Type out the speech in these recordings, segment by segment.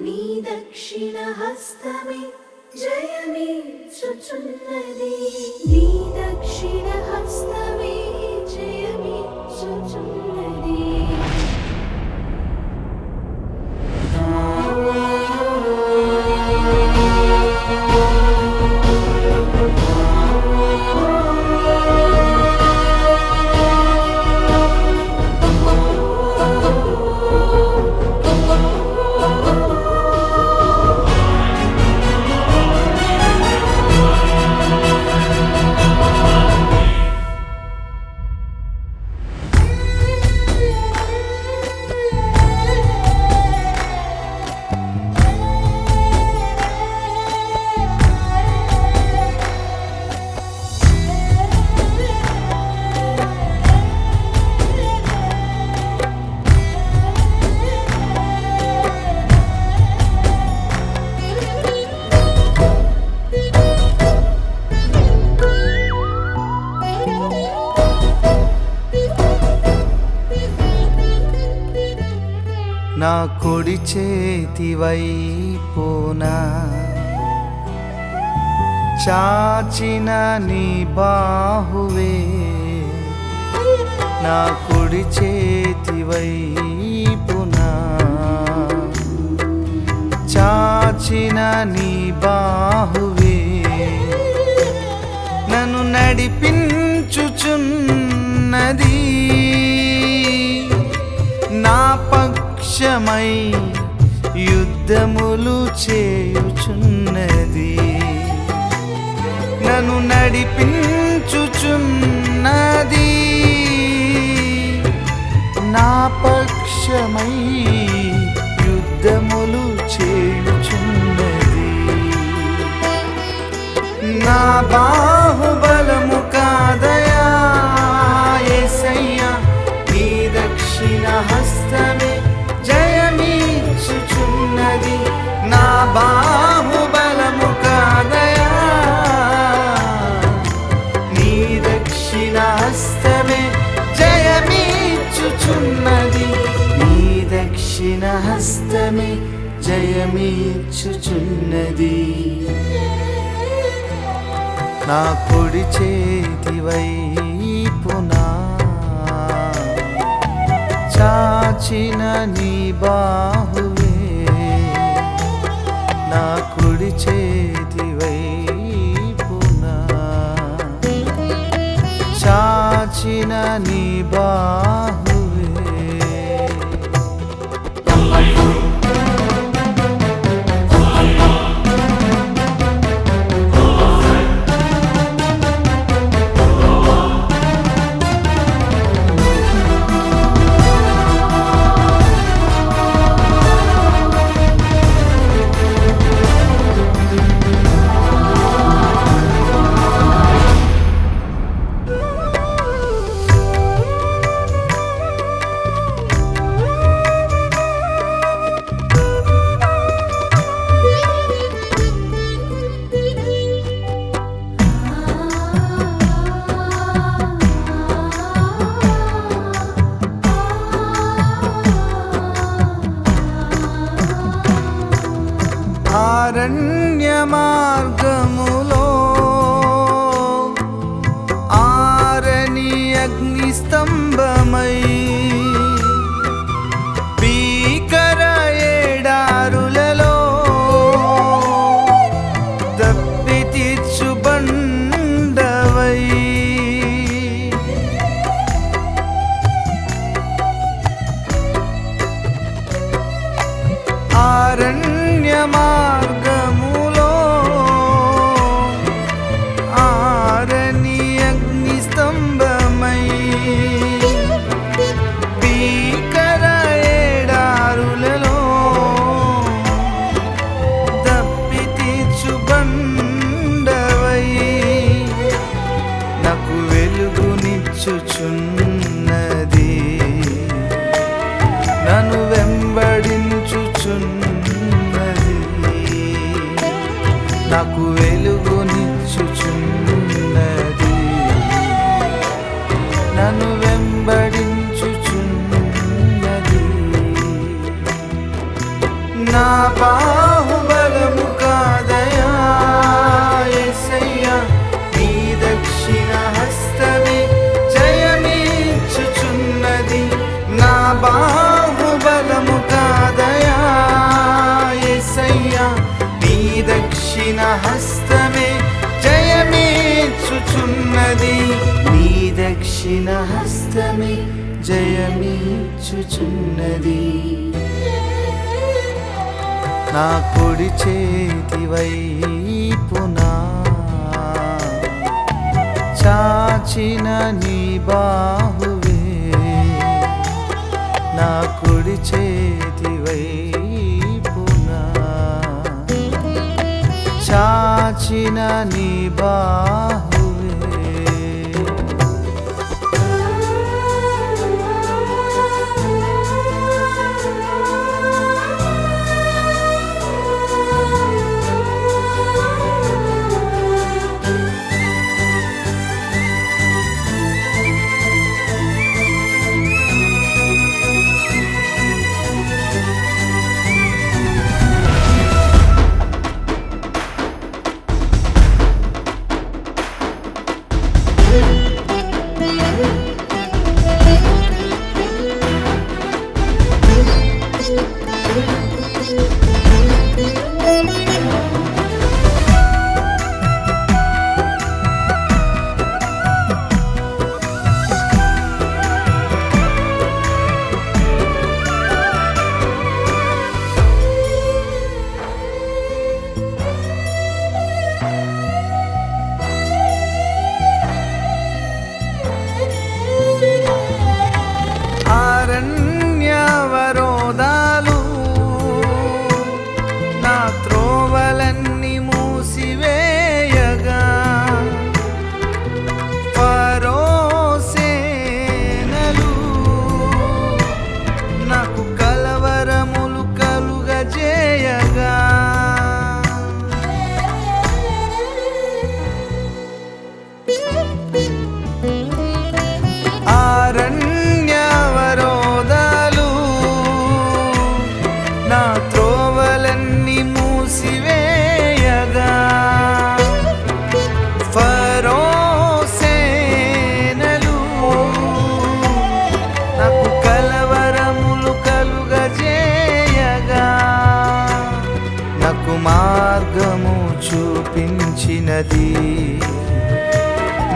నీ దక్షిణ హస్తమే జయమే చుచున్నది. నీ దక్షిణ హస్తమే నా కుడి చేతి వైపున చాచిన నీ బాహువే. నా కుడి చేతి వైపున చాచిన నీ బాహువే. నన్ను నడిపించుచున్నది. పక్షమై యుద్ధములు చేయుచున్నది. నన్ను నడిపించుచున్న జయమీచుచున్నది నా కొడి చేతి వైపునా చాచిన నీ బాహువే. నా కుడి చేతి వైపునా చాచిన నీ బాహువే ఆరని అగ్ని స్తంభమై భీకర ఏడారులలో తప్పి తీర్చు బండవై ఆరణ్యమా నన్ను వెంబడించుచున్నది. నా బా నా కుడి చేతి వైపున చాచిన నీ బాహువే. నా కుడి చేతి వైపున చాచిన నీ బాహు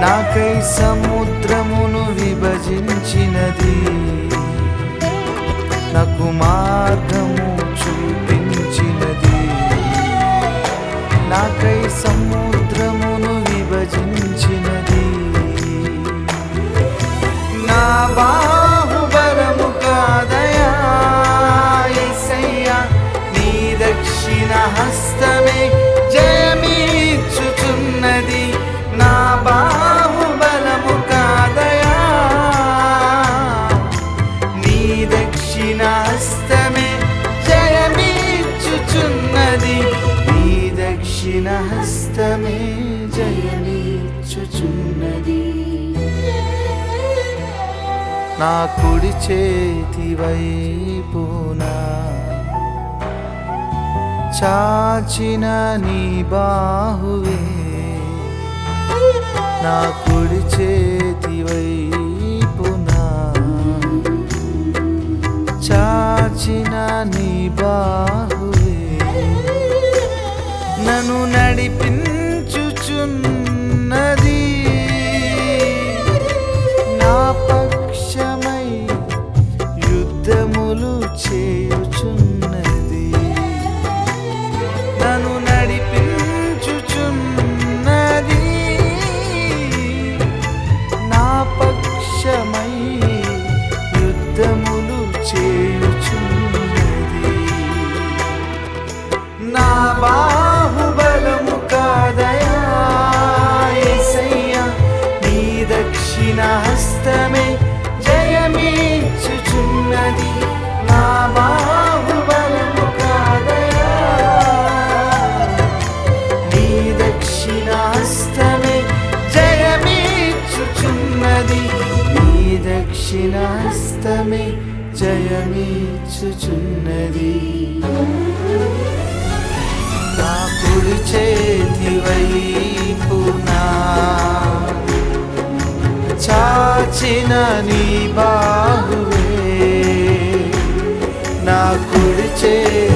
నాకై సముద్రమును విభజించినది. నాకు మార్గము చూపించినది. నాకై సముద్రమును విభజించినది. నా బాహుబలము కాదయా నీ దక్షిణ హస్తమే జయమీచుచున్నది నా కుడి చేతి వైపున చాచిన నీ బాహువే. నా కుడి చేతి వైపున చాచిన నీ బాహు హస్తమే జయమీచుచున్నది. నా కుడి చేతి వైపునా చాచిన నీ బాహువే. నా కుడి చేతి